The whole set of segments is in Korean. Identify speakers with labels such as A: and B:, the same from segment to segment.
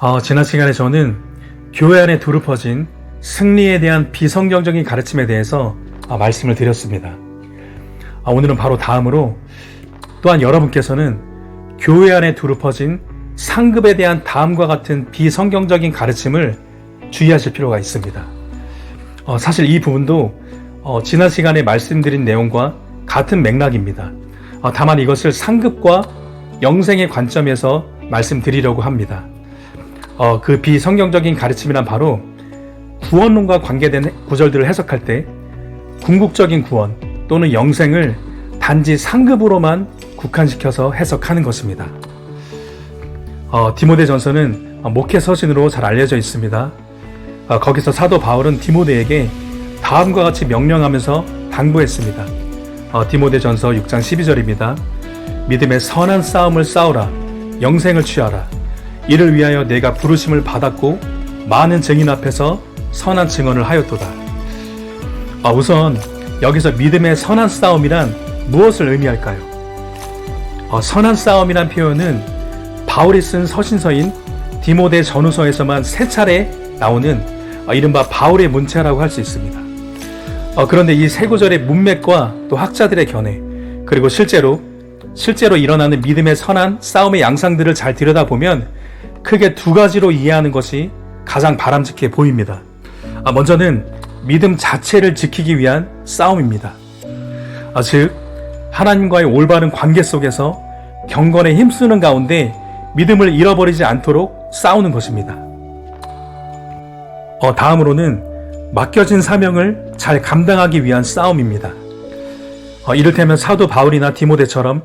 A: 어, 지난 시간에 저는 교회 안에 두루 퍼진 승리에 대한 비성경적인 가르침에 대해서 아, 말씀을 드렸습니다. 아, 오늘은 바로 다음으로 또한 여러분께서는 교회 안에 두루 퍼진 상급에 대한 다음과 같은 비성경적인 가르침을 주의하실 필요가 있습니다. 어, 사실 이 부분도 어, 지난 시간에 말씀드린 내용과 같은 맥락입니다. 어, 다만 이것을 상급과 영생의 관점에서 말씀드리려고 합니다. 어, 그 비성경적인 가르침이란 바로 구원론과 관계된 구절들을 해석할 때 궁극적인 구원 또는 영생을 단지 상급으로만 국한시켜서 해석하는 것입니다. 어, 디모데 전서는 목회 서신으로 잘 알려져 있습니다. 어, 거기서 사도 바울은 디모데에게 다음과 같이 명령하면서 당부했습니다. 어, 디모데 전서 6장 12절입니다. 믿음의 선한 싸움을 싸우라. 영생을 취하라. 이를 위하여 내가 부르심을 받았고 많은 증인 앞에서 선한 증언을 하였도다. 아, 우선 여기서 믿음의 선한 싸움이란 무엇을 의미할까요? 어, 선한 싸움이란 표현은 바울이 쓴 서신서인 디모데 전후서에서만 세 차례 나오는 어, 이른바 바울의 문체라고 할 수 있습니다. 어, 그런데 이 세 구절의 문맥과 또 학자들의 견해 그리고 실제로 실제로 일어나는 믿음의 선한 싸움의 양상들을 잘 들여다보면 크게 두 가지로 이해하는 것이 가장 바람직해 보입니다. 아, 먼저는 믿음 자체를 지키기 위한 싸움입니다. 아, 즉, 하나님과의 올바른 관계 속에서 경건에 힘쓰는 가운데 믿음을 잃어버리지 않도록 싸우는 것입니다. 어, 다음으로는 맡겨진 사명을 잘 감당하기 위한 싸움입니다. 어, 이를테면 사도 바울이나 디모데처럼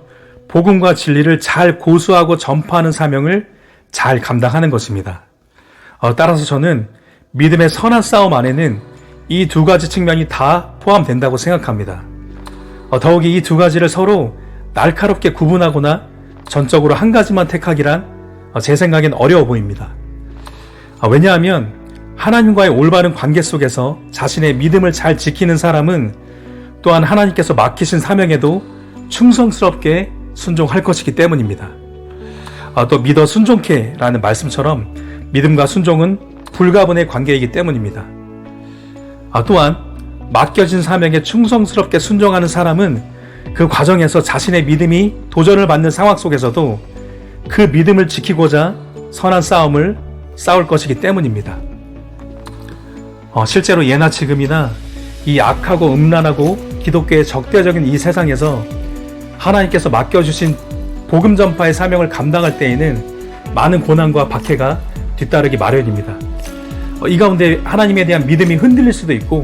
A: 복음과 진리를 잘 고수하고 전파하는 사명을 잘 감당하는 것입니다. 어, 따라서 저는 믿음의 선한 싸움 안에는 이 두 가지 측면이 다 포함된다고 생각합니다. 어, 더욱이 이 두 가지를 서로 날카롭게 구분하거나 전적으로 한 가지만 택하기란 어, 제 생각엔 어려워 보입니다. 아, 왜냐하면 하나님과의 올바른 관계 속에서 자신의 믿음을 잘 지키는 사람은 또한 하나님께서 맡기신 사명에도 충성스럽게 순종할 것이기 때문입니다. 아, 또 믿어 순종케 라는 말씀처럼 믿음과 순종은 불가분의 관계이기 때문입니다. 아, 또한 맡겨진 사명에 충성스럽게 순종하는 사람은 그 과정에서 자신의 믿음이 도전을 받는 상황 속에서도 그 믿음을 지키고자 선한 싸움을 싸울 것이기 때문입니다. 어, 실제로 예나 지금이나 이 악하고 음란하고 기독교의 적대적인 이 세상에서 하나님께서 맡겨주신 복음 전파의 사명을 감당할 때에는 많은 고난과 박해가 뒤따르기 마련입니다. 어, 이 가운데 하나님에 대한 믿음이 흔들릴 수도 있고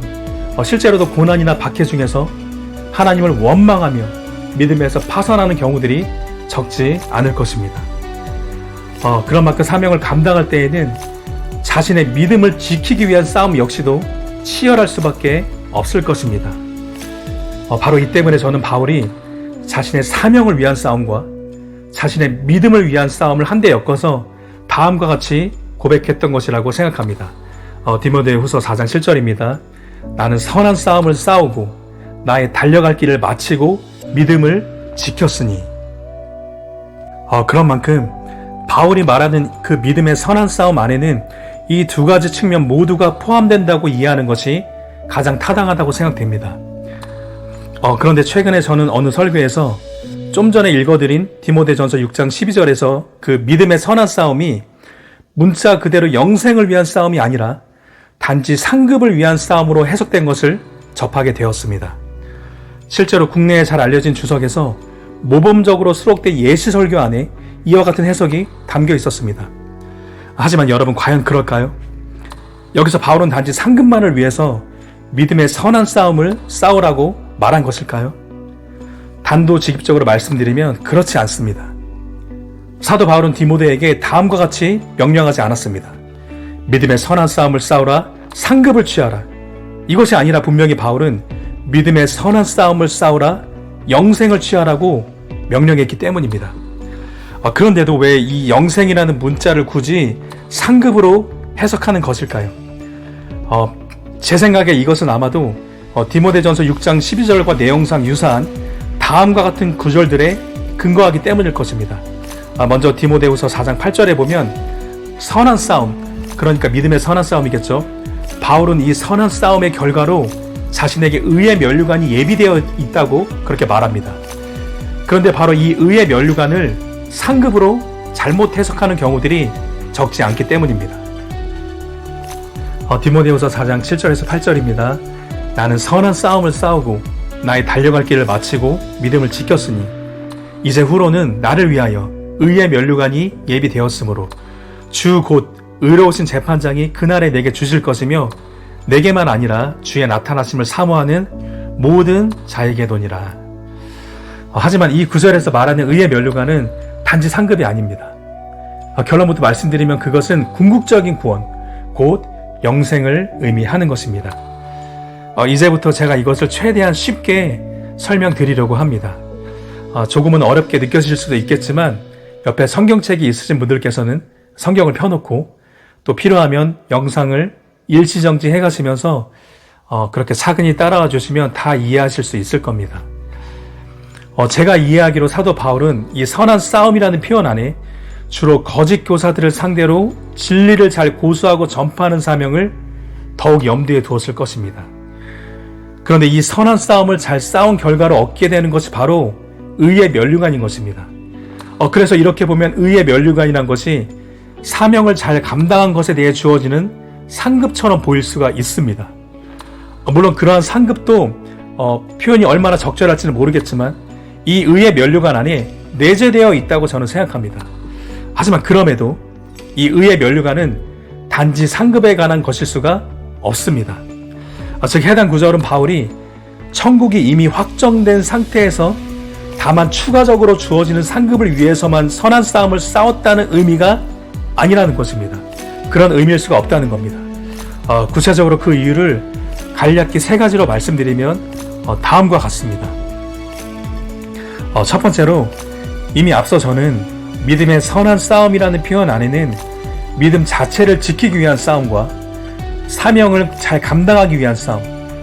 A: 어, 실제로도 고난이나 박해 중에서 하나님을 원망하며 믿음에서 파산하는 경우들이 적지 않을 것입니다. 어, 그런 만큼 사명을 감당할 때에는 자신의 믿음을 지키기 위한 싸움 역시도 치열할 수밖에 없을 것입니다. 어, 바로 이 때문에 저는 바울이 자신의 사명을 위한 싸움과 자신의 믿음을 위한 싸움을 한데 엮어서 다음과 같이 고백했던 것이라고 생각합니다. 어, 디모데 후서 4장 7절입니다. 나는 선한 싸움을 싸우고 나의 달려갈 길을 마치고 믿음을 지켰으니. 어, 그런 만큼 바울이 말하는 그 믿음의 선한 싸움 안에는 이 두 가지 측면 모두가 포함된다고 이해하는 것이 가장 타당하다고 생각됩니다. 어, 그런데 최근에 저는 어느 설교에서 좀 전에 읽어드린 디모데전서 6장 12절에서 그 믿음의 선한 싸움이 문자 그대로 영생을 위한 싸움이 아니라 단지 상급을 위한 싸움으로 해석된 것을 접하게 되었습니다. 실제로 국내에 잘 알려진 주석에서 모범적으로 수록된 예시 설교 안에 이와 같은 해석이 담겨 있었습니다. 하지만 여러분 과연 그럴까요? 여기서 바울은 단지 상급만을 위해서 믿음의 선한 싸움을 싸우라고 말한 것일까요? 단도직입적으로 말씀드리면 그렇지 않습니다. 사도 바울은 디모데에게 다음과 같이 명령하지 않았습니다. 믿음의 선한 싸움을 싸우라, 상급을 취하라. 이것이 아니라 분명히 바울은 믿음의 선한 싸움을 싸우라, 영생을 취하라고 명령했기 때문입니다. 아, 그런데도 왜 이 영생이라는 문자를 굳이 상급으로 해석하는 것일까요? 어, 제 생각에 이것은 아마도 어, 디모데전서 6장 12절과 내용상 유사한 다음과 같은 구절들에 근거하기 때문일 것입니다. 아, 먼저 디모데후서 4장 8절에 보면 선한 싸움, 그러니까 믿음의 선한 싸움이겠죠. 바울은 이 선한 싸움의 결과로 자신에게 의의 면류관이 예비되어 있다고 그렇게 말합니다. 그런데 바로 이 의의 면류관을 상급으로 잘못 해석하는 경우들이 적지 않기 때문입니다. 어, 디모데후서 4장 7절에서 8절입니다. 나는 선한 싸움을 싸우고 나의 달려갈 길을 마치고 믿음을 지켰으니 이제 후로는 나를 위하여 의의 면류관이 예비되었으므로 주 곧 의로우신 재판장이 그날에 내게 주실 것이며 내게만 아니라 주의 나타나심을 사모하는 모든 자에게도니라. 어, 하지만 이 구절에서 말하는 의의 면류관은 단지 상급이 아닙니다. 어, 결론부터 말씀드리면 그것은 궁극적인 구원, 곧 영생을 의미하는 것입니다. 어, 이제부터 제가 이것을 최대한 쉽게 설명드리려고 합니다. 어, 조금은 어렵게 느껴질 수도 있겠지만 옆에 성경책이 있으신 분들께서는 성경을 펴놓고 또 필요하면 영상을 일시정지 해가시면서 어, 그렇게 차근히 따라와 주시면 다 이해하실 수 있을 겁니다. 어, 제가 이해하기로 사도 바울은 이 선한 싸움이라는 표현 안에 주로 거짓 교사들을 상대로 진리를 잘 고수하고 전파하는 사명을 더욱 염두에 두었을 것입니다. 그런데 이 선한 싸움을 잘 싸운 결과로 얻게 되는 것이 바로 의의 면류관인 것입니다. 어, 그래서 이렇게 보면 의의 면류관이란 것이 사명을 잘 감당한 것에 대해 주어지는 상급처럼 보일 수가 있습니다. 어, 물론 그러한 상급도 어, 표현이 얼마나 적절할지는 모르겠지만 이 의의 면류관 안에 내재되어 있다고 저는 생각합니다. 하지만 그럼에도 이 의의 면류관은 단지 상급에 관한 것일 수가 없습니다. 어, 즉 해당 구절은 바울이 천국이 이미 확정된 상태에서 다만 추가적으로 주어지는 상급을 위해서만 선한 싸움을 싸웠다는 의미가 아니라는 것입니다. 그런 의미일 수가 없다는 겁니다. 어, 구체적으로 그 이유를 간략히 세 가지로 말씀드리면 어, 다음과 같습니다. 어, 첫 번째로 이미 앞서 저는 믿음의 선한 싸움이라는 표현 안에는 믿음 자체를 지키기 위한 싸움과 사명을 잘 감당하기 위한 싸움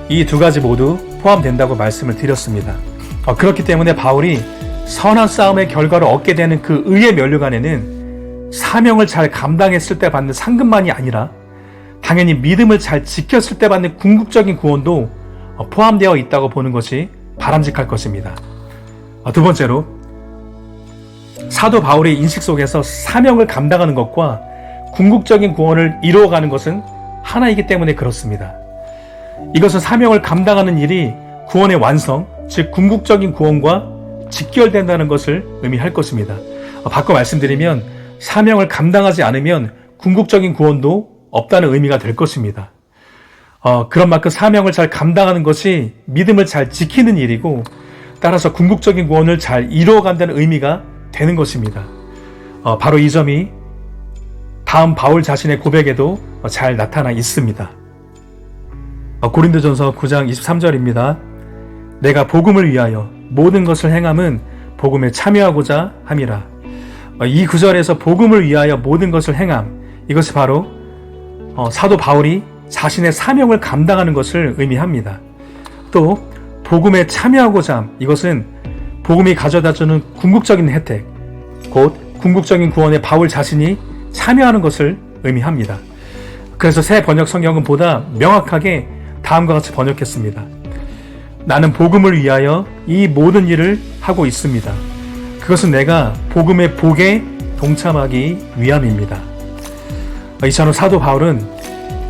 A: 이 두 가지 모두 포함된다고 말씀을 드렸습니다. 어, 그렇기 때문에 바울이 선한 싸움의 결과를 얻게 되는 그 의의 면류관에는 사명을 잘 감당했을 때 받는 상급만이 아니라 당연히 믿음을 잘 지켰을 때 받는 궁극적인 구원도 어, 포함되어 있다고 보는 것이 바람직할 것입니다. 어, 두 번째로 사도 바울의 인식 속에서 사명을 감당하는 것과 궁극적인 구원을 이루어가는 것은 하나이기 때문에 그렇습니다. 이것은 사명을 감당하는 일이 구원의 완성, 즉 궁극적인 구원과 직결된다는 것을 의미할 것입니다. 어, 바꿔 말씀드리면 사명을 감당하지 않으면 궁극적인 구원도 없다는 의미가 될 것입니다. 어, 그런 만큼 사명을 잘 감당하는 것이 믿음을 잘 지키는 일이고 따라서 궁극적인 구원을 잘 이루어간다는 의미가 되는 것입니다. 어, 바로 이 점이 다음 바울 자신의 고백에도 잘 나타나 있습니다. 어, 고린도전서 9장 23절입니다. 내가 복음을 위하여 모든 것을 행함은 복음에 참여하고자 함이라. 어, 이 구절에서 복음을 위하여 모든 것을 행함 이것이 바로 어, 사도 바울이 자신의 사명을 감당하는 것을 의미합니다. 또 복음에 참여하고자 함 이것은 복음이 가져다주는 궁극적인 혜택 곧 궁극적인 구원에 바울 자신이 참여하는 것을 의미합니다. 그래서 새 번역 성경은 보다 명확하게 다음과 같이 번역했습니다. 나는 복음을 위하여 이 모든 일을 하고 있습니다. 그것은 내가 복음의 복에 동참하기 위함입니다. 이처럼 사도 바울은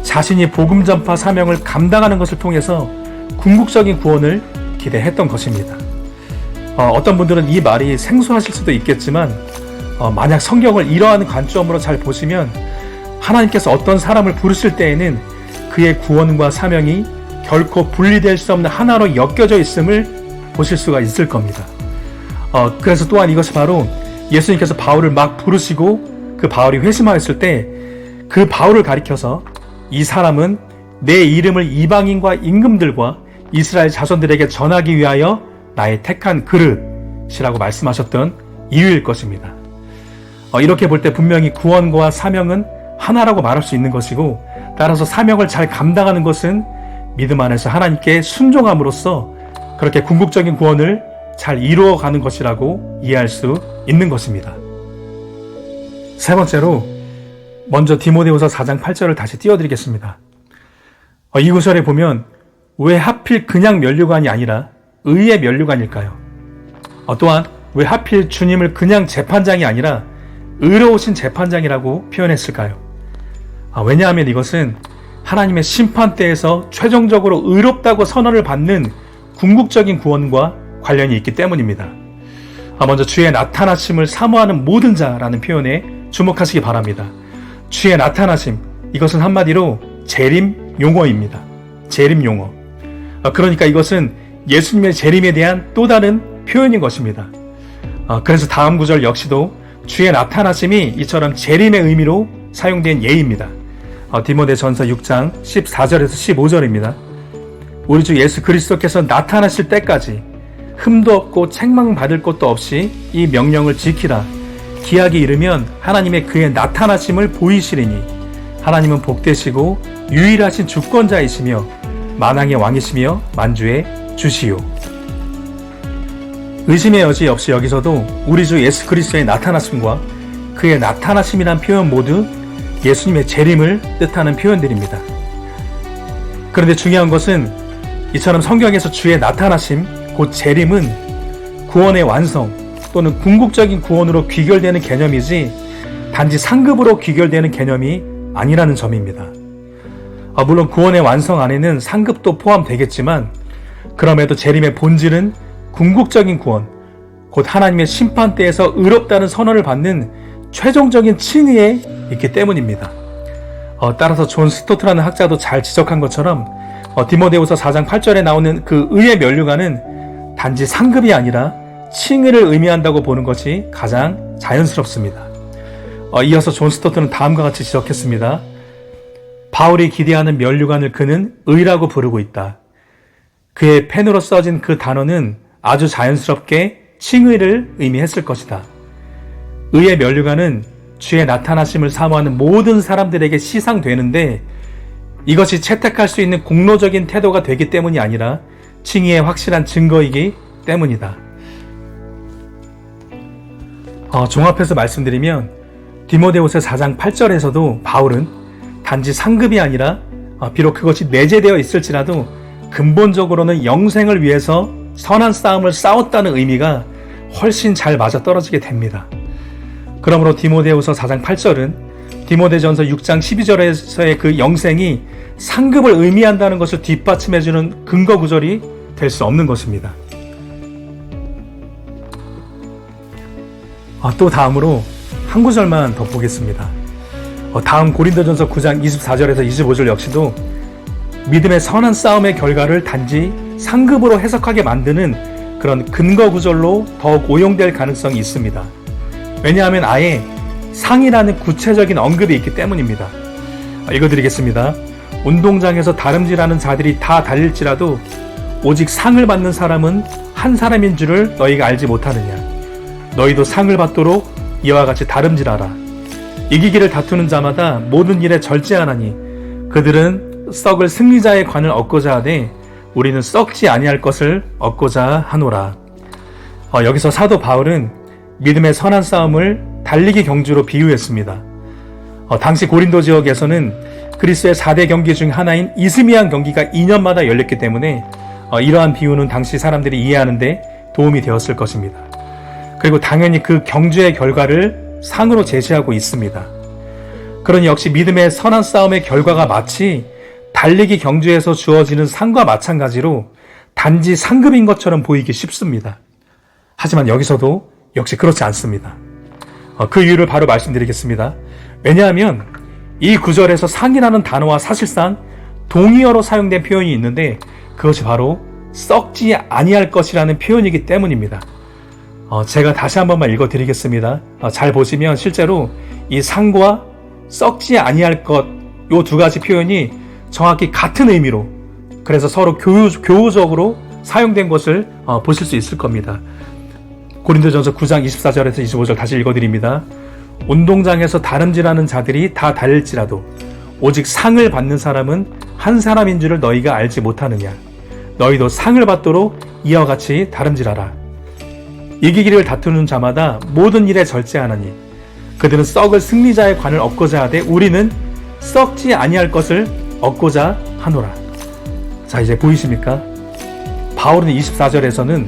A: 자신이 복음 전파 사명을 감당하는 것을 통해서 궁극적인 구원을 기대했던 것입니다. 어, 떤 분들은 이 말이 생소하실 수도 있겠지만 어, 만약 성경을 이러한 관점으로 잘 보시면 하나님께서 어떤 사람을 부르실 때에는 그의 구원과 사명이 결코 분리될 수 없는 하나로 엮여져 있음을 보실 수가 있을 겁니다. 어, 그래서 또한 이것이 바로 예수님께서 바울을 막 부르시고 그 바울이 회심하였을 때 그 바울을 가리켜서 이 사람은 내 이름을 이방인과 임금들과 이스라엘 자손들에게 전하기 위하여 나의 택한 그릇이라고 말씀하셨던 이유일 것입니다. 어, 이렇게 볼 때 분명히 구원과 사명은 하나라고 말할 수 있는 것이고 따라서 사명을 잘 감당하는 것은 믿음 안에서 하나님께 순종함으로써 그렇게 궁극적인 구원을 잘 이루어가는 것이라고 이해할 수 있는 것입니다. 세 번째로 먼저 디모데후서 4장 8절을 다시 띄워드리겠습니다. 어, 이 구절에 보면 왜 하필 그냥 면류관이 아니라 의의 면류관일까요? 어, 또한 왜 하필 주님을 그냥 재판장이 아니라 의로우신 재판장이라고 표현했을까요? 아, 왜냐하면 이것은 하나님의 심판대에서 최종적으로 의롭다고 선언을 받는 궁극적인 구원과 관련이 있기 때문입니다. 아, 먼저 주의 나타나심을 사모하는 모든 자라는 표현에 주목하시기 바랍니다. 주의 나타나심, 이것은 한마디로 재림 용어입니다. 재림 용어. 아, 그러니까 이것은 예수님의 재림에 대한 또 다른 표현인 것입니다. 아, 그래서 다음 구절 역시도 주의 나타나심이 이처럼 재림의 의미로 사용된 예입니다. 어, 디모데 전서 6장 14절에서 15절입니다. 우리 주 예수 그리스도께서 나타나실 때까지 흠도 없고 책망받을 것도 없이 이 명령을 지키라. 기약이 이르면 하나님의 그의 나타나심을 보이시리니 하나님은 복되시고 유일하신 주권자이시며 만왕의 왕이시며 만주의 주시요. 의심의 여지 없이 여기서도 우리 주 예수 그리스도의 나타나심과 그의 나타나심이란 표현 모두 예수님의 재림을 뜻하는 표현들입니다. 그런데 중요한 것은 이처럼 성경에서 주의 나타나심, 곧 재림은 구원의 완성 또는 궁극적인 구원으로 귀결되는 개념이지 단지 상급으로 귀결되는 개념이 아니라는 점입니다. 아, 물론 구원의 완성 안에는 상급도 포함되겠지만 그럼에도 재림의 본질은 궁극적인 구원, 곧 하나님의 심판대에서 의롭다는 선언을 받는 최종적인 칭의에 있기 때문입니다. 어, 따라서 존 스토트라는 학자도 잘 지적한 것처럼 어, 디모데후서 4장 8절에 나오는 그 의의 면류관은 단지 상급이 아니라 칭의를 의미한다고 보는 것이 가장 자연스럽습니다. 어, 이어서 존 스토트는 다음과 같이 지적했습니다. 바울이 기대하는 면류관을 그는 의라고 부르고 있다. 그의 펜으로 써진 그 단어는 아주 자연스럽게 칭의를 의미했을 것이다. 의의 면류관은 주의 나타나심을 사모하는 모든 사람들에게 시상되는데 이것이 채택할 수 있는 공로적인 태도가 되기 때문이 아니라 칭의의 확실한 증거이기 때문이다. 어, 종합해서 말씀드리면 디모데후서 4장 8절에서도 바울은 단지 상급이 아니라 어, 비록 그것이 내재되어 있을지라도 근본적으로는 영생을 위해서 선한 싸움을 싸웠다는 의미가 훨씬 잘 맞아 떨어지게 됩니다. 그러므로 디모데후서 4장 8절은 디모데전서 6장 12절에서의 그 영생이 상급을 의미한다는 것을 뒷받침해주는 근거 구절이 될 수 없는 것입니다. 아, 또 다음으로 한 구절만 더 보겠습니다. 어, 다음 고린도전서 9장 24절에서 25절 역시도 믿음의 선한 싸움의 결과를 단지 상급으로 해석하게 만드는 그런 근거 구절로 더욱 오용될 가능성이 있습니다. 왜냐하면 아예 상이라는 구체적인 언급이 있기 때문입니다. 읽어드리겠습니다. 운동장에서 다름질하는 자들이 다 달릴지라도 오직 상을 받는 사람은 한 사람인 줄을 너희가 알지 못하느냐. 너희도 상을 받도록 이와 같이 다름질하라. 이기기를 다투는 자마다 모든 일에 절제하나니 그들은 썩을 승리자의 관을 얻고자 하되 우리는 썩지 아니할 것을 얻고자 하노라. 어, 여기서 사도 바울은 믿음의 선한 싸움을 달리기 경주로 비유했습니다. 어, 당시 고린도 지역에서는 그리스의 4대 경기 중 하나인 이스미안 경기가 2년마다 열렸기 때문에 어, 이러한 비유는 당시 사람들이 이해하는데 도움이 되었을 것입니다. 그리고 당연히 그 경주의 결과를 상으로 제시하고 있습니다. 그러니 역시 믿음의 선한 싸움의 결과가 마치 달리기 경주에서 주어지는 상과 마찬가지로 단지 상급인 것처럼 보이기 쉽습니다. 하지만 여기서도 역시 그렇지 않습니다. 어, 그 이유를 바로 말씀드리겠습니다. 왜냐하면 이 구절에서 상이라는 단어와 사실상 동의어로 사용된 표현이 있는데 그것이 바로 썩지 아니할 것이라는 표현이기 때문입니다. 어, 제가 다시 한 번만 읽어드리겠습니다. 어, 잘 보시면 실제로 이 상과 썩지 아니할 것 요 두 가지 표현이 정확히 같은 의미로 그래서 서로 교우, 교우적으로 사용된 것을 어, 보실 수 있을 겁니다. 고린도전서 9장 24절에서 25절 다시 읽어드립니다. 운동장에서 다름질하는 자들이 다 달릴지라도 오직 상을 받는 사람은 한 사람인 줄을 너희가 알지 못하느냐. 너희도 상을 받도록 이와 같이 다름질하라. 이기기를 다투는 자마다 모든 일에 절제하나니 그들은 썩을 승리자의 관을 얻고자 하되 우리는 썩지 아니할 것을 얻고자 하노라. 자, 이제 보이십니까? 바울은 24절에서는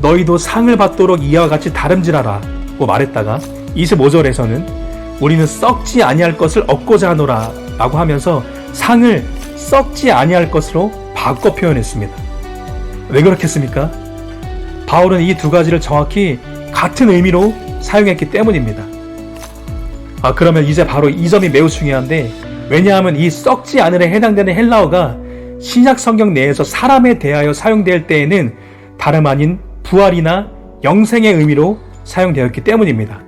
A: 너희도 상을 받도록 이와 같이 다름질하라고 말했다가 25절에서는 우리는 썩지 아니할 것을 얻고자 하노라 라고 하면서 상을 썩지 아니할 것으로 바꿔 표현했습니다. 왜 그렇겠습니까? 바울은 이 두 가지를 정확히 같은 의미로 사용했기 때문입니다. 아, 그러면 이제 바로 이 점이 매우 중요한데, 왜냐하면 이 썩지 않으에 해당되는 헬라어가 신약 성경 내에서 사람에 대하여 사용될 때에는 다름 아닌 부활이나 영생의 의미로 사용되었기 때문입니다.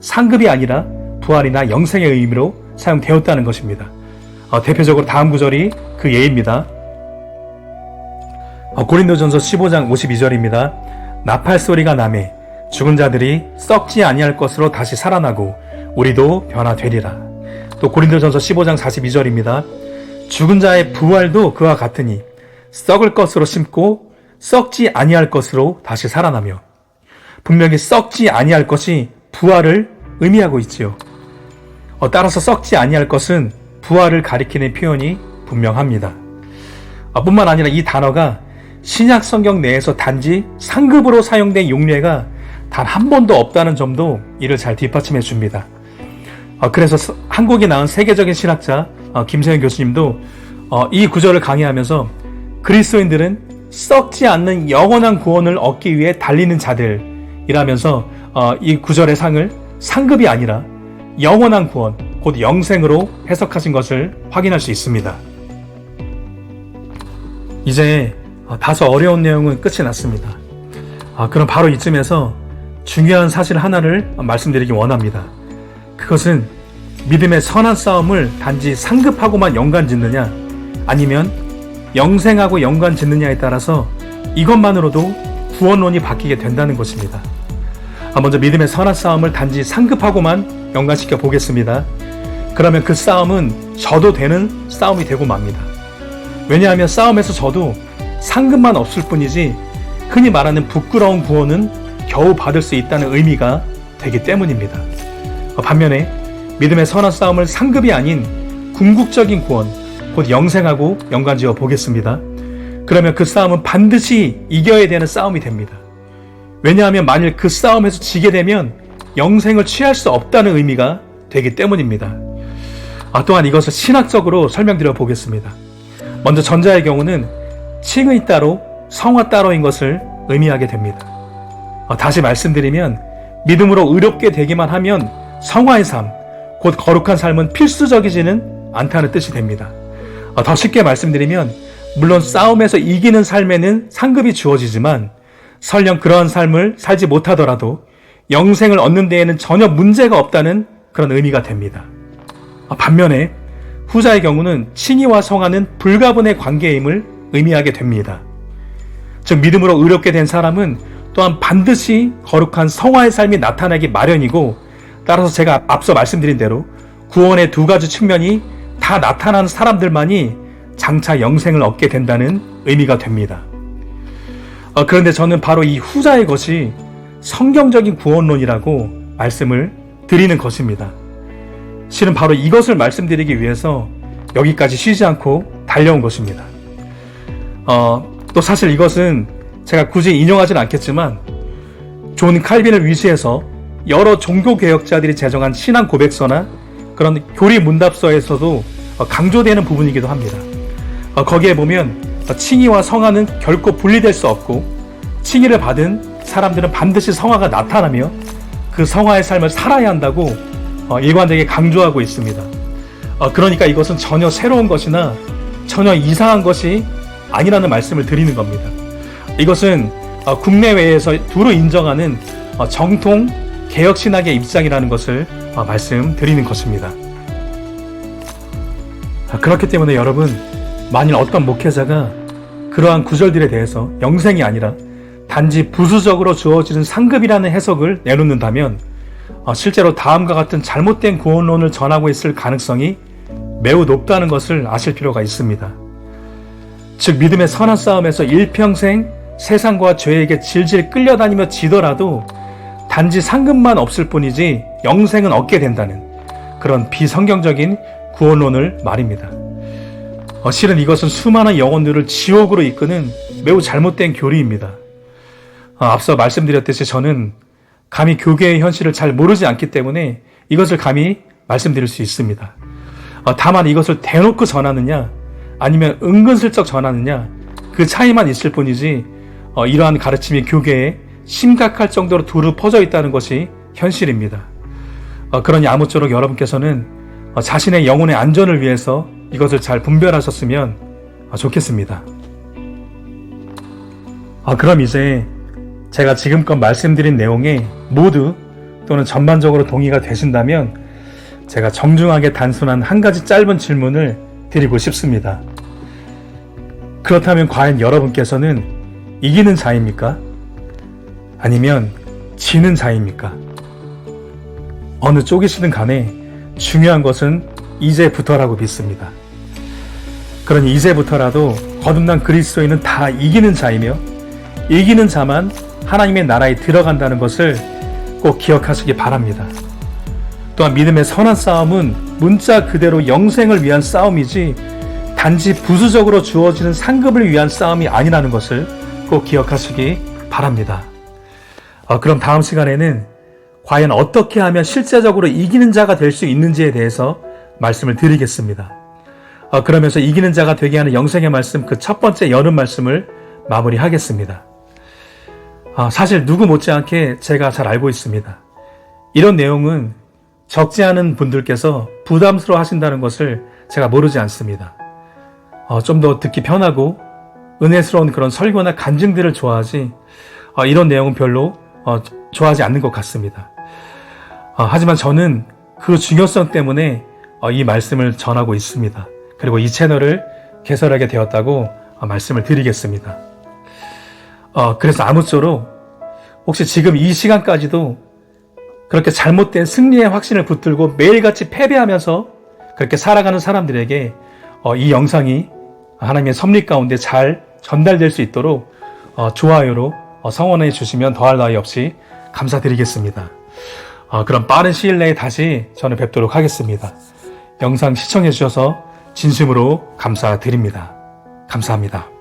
A: 상급이 아니라 부활이나 영생의 의미로 사용되었다는 것입니다. 어, 대표적으로 다음 구절이 그 예입니다. 어, 고린도전서 15장 52절입니다. 나팔 소리가 나매 죽은 자들이 썩지 아니할 것으로 다시 살아나고 우리도 변화되리라. 또 고린도전서 15장 42절입니다. 죽은 자의 부활도 그와 같으니 썩을 것으로 심고 썩지 아니할 것으로 다시 살아나며 분명히 썩지 아니할 것이 부활을 의미하고 있지요. 어, 따라서 썩지 아니할 것은 부활을 가리키는 표현이 분명합니다. 아, 뿐만 아니라 이 단어가 신약 성경 내에서 단지 상급으로 사용된 용례가 단 한 번도 없다는 점도 이를 잘 뒷받침해 줍니다. 어, 그래서 서- 한국이 낳은 세계적인 신학자 어, 김세현 교수님도 어, 이 구절을 강의하면서 그리스도인들은 썩지 않는 영원한 구원을 얻기 위해 달리는 자들이라면서 어, 이 구절의 상을 상급이 아니라 영원한 구원, 곧 영생으로 해석하신 것을 확인할 수 있습니다. 이제 어, 다소 어려운 내용은 끝이 났습니다. 아, 그럼 바로 이쯤에서 중요한 사실 하나를 말씀드리기 원합니다. 그것은 믿음의 선한 싸움을 단지 상급하고만 연관 짓느냐, 아니면 영생하고 연관 짓느냐에 따라서 이것만으로도 구원론이 바뀌게 된다는 것입니다. 아, 먼저 믿음의 선한 싸움을 단지 상급하고만 연관시켜 보겠습니다. 그러면 그 싸움은 져도 되는 싸움이 되고 맙니다. 왜냐하면 싸움에서 져도 상급만 없을 뿐이지 흔히 말하는 부끄러운 구원은 겨우 받을 수 있다는 의미가 되기 때문입니다. 어, 반면에 믿음의 선한 싸움을 상급이 아닌 궁극적인 구원, 곧 영생하고 연관지어 보겠습니다. 그러면 그 싸움은 반드시 이겨야 되는 싸움이 됩니다. 왜냐하면 만일 그 싸움에서 지게 되면 영생을 취할 수 없다는 의미가 되기 때문입니다. 아, 또한 이것을 신학적으로 설명드려 보겠습니다. 먼저 전자의 경우는 칭의 따로 성화 따로인 것을 의미하게 됩니다. 어, 다시 말씀드리면 믿음으로 의롭게 되기만 하면 성화의 삶, 곧 거룩한 삶은 필수적이지는 않다는 뜻이 됩니다. 어, 더 쉽게 말씀드리면 물론 싸움에서 이기는 삶에는 상급이 주어지지만 설령 그러한 삶을 살지 못하더라도 영생을 얻는 데에는 전혀 문제가 없다는 그런 의미가 됩니다. 어, 반면에 후자의 경우는 칭의와 성화는 불가분의 관계임을 의미하게 됩니다. 즉 믿음으로 의롭게 된 사람은 또한 반드시 거룩한 성화의 삶이 나타나기 마련이고 따라서 제가 앞서 말씀드린 대로 구원의 두 가지 측면이 다 나타나는 사람들만이 장차 영생을 얻게 된다는 의미가 됩니다. 어, 그런데 저는 바로 이 후자의 것이 성경적인 구원론이라고 말씀을 드리는 것입니다. 실은 바로 이것을 말씀드리기 위해서 여기까지 쉬지 않고 달려온 것입니다. 어, 또 사실 이것은 제가 굳이 인용하진 않겠지만 존 칼빈을 위시해서 여러 종교 개혁자들이 제정한 신앙 고백서나 그런 교리 문답서에서도 어, 강조되는 부분이기도 합니다. 어, 거기에 보면 어, 칭의와 성화는 결코 분리될 수 없고 칭의를 받은 사람들은 반드시 성화가 나타나며 그 성화의 삶을 살아야 한다고 어, 일관되게 강조하고 있습니다. 어, 그러니까 이것은 전혀 새로운 것이나 전혀 이상한 것이 아니라는 말씀을 드리는 겁니다. 이것은 어, 국내외에서 두루 인정하는 어, 정통 개혁 신학의 입장이라는 것을 어, 말씀드리는 것입니다. 아, 그렇기 때문에 여러분 만일 어떤 목회자가 그러한 구절들에 대해서 영생이 아니라 단지 부수적으로 주어지는 상급이라는 해석을 내놓는다면 어, 실제로 다음과 같은 잘못된 구원론을 전하고 있을 가능성이 매우 높다는 것을 아실 필요가 있습니다. 즉 믿음의 선한 싸움에서 일평생 세상과 죄에게 질질 끌려다니며 지더라도 단지 상급만 없을 뿐이지 영생은 얻게 된다는 그런 비성경적인 구원론을 말입니다. 어, 실은 이것은 수많은 영혼들을 지옥으로 이끄는 매우 잘못된 교리입니다. 어, 앞서 말씀드렸듯이 저는 감히 교계의 현실을 잘 모르지 않기 때문에 이것을 감히 말씀드릴 수 있습니다. 어, 다만 이것을 대놓고 전하느냐 아니면 은근슬쩍 전하느냐 그 차이만 있을 뿐이지 어, 이러한 가르침이 교계에 심각할 정도로 두루 퍼져 있다는 것이 현실입니다. 어, 그러니 아무쪼록 여러분께서는 어, 자신의 영혼의 안전을 위해서 이것을 잘 분별하셨으면 어, 좋겠습니다. 아, 그럼 이제 제가 지금껏 말씀드린 내용에 모두 또는 전반적으로 동의가 되신다면 제가 정중하게 단순한 한 가지 짧은 질문을 드리고 싶습니다. 그렇다면 과연 여러분께서는 이기는 자입니까? 아니면 지는 자입니까? 어느 쪽이시든 간에 중요한 것은 이제부터라고 믿습니다. 그러니 이제부터라도 거듭난 그리스도인은 다 이기는 자이며 이기는 자만 하나님의 나라에 들어간다는 것을 꼭 기억하시기 바랍니다. 또한 믿음의 선한 싸움은 문자 그대로 영생을 위한 싸움이지 단지 부수적으로 주어지는 상급을 위한 싸움이 아니라는 것을 꼭 기억하시기 바랍니다. 어, 그럼 다음 시간에는 과연 어떻게 하면 실제적으로 이기는 자가 될 수 있는지에 대해서 말씀을 드리겠습니다. 어, 그러면서 이기는 자가 되게 하는 영생의 말씀 그 첫 번째 여름 말씀을 마무리하겠습니다. 아, 사실 누구 못지않게 제가 잘 알고 있습니다. 이런 내용은 적지 않은 분들께서 부담스러워 하신다는 것을 제가 모르지 않습니다. 어, 좀 더 듣기 편하고 은혜스러운 그런 설교나 간증들을 좋아하지 어, 이런 내용은 별로 어, 좋아하지 않는 것 같습니다. 어, 하지만 저는 그 중요성 때문에 어, 이 말씀을 전하고 있습니다. 그리고 이 채널을 개설하게 되었다고 어, 말씀을 드리겠습니다. 어, 그래서 아무쪼록 혹시 지금 이 시간까지도 그렇게 잘못된 승리의 확신을 붙들고 매일같이 패배하면서 그렇게 살아가는 사람들에게 어, 이 영상이 하나님의 섭리 가운데 잘 전달될 수 있도록 어, 좋아요로 어, 성원해 주시면 더할 나위 없이 감사드리겠습니다. 어, 그럼 빠른 시일 내에 다시 저는 뵙도록 하겠습니다. 영상 시청해 주셔서 진심으로 감사드립니다. 감사합니다.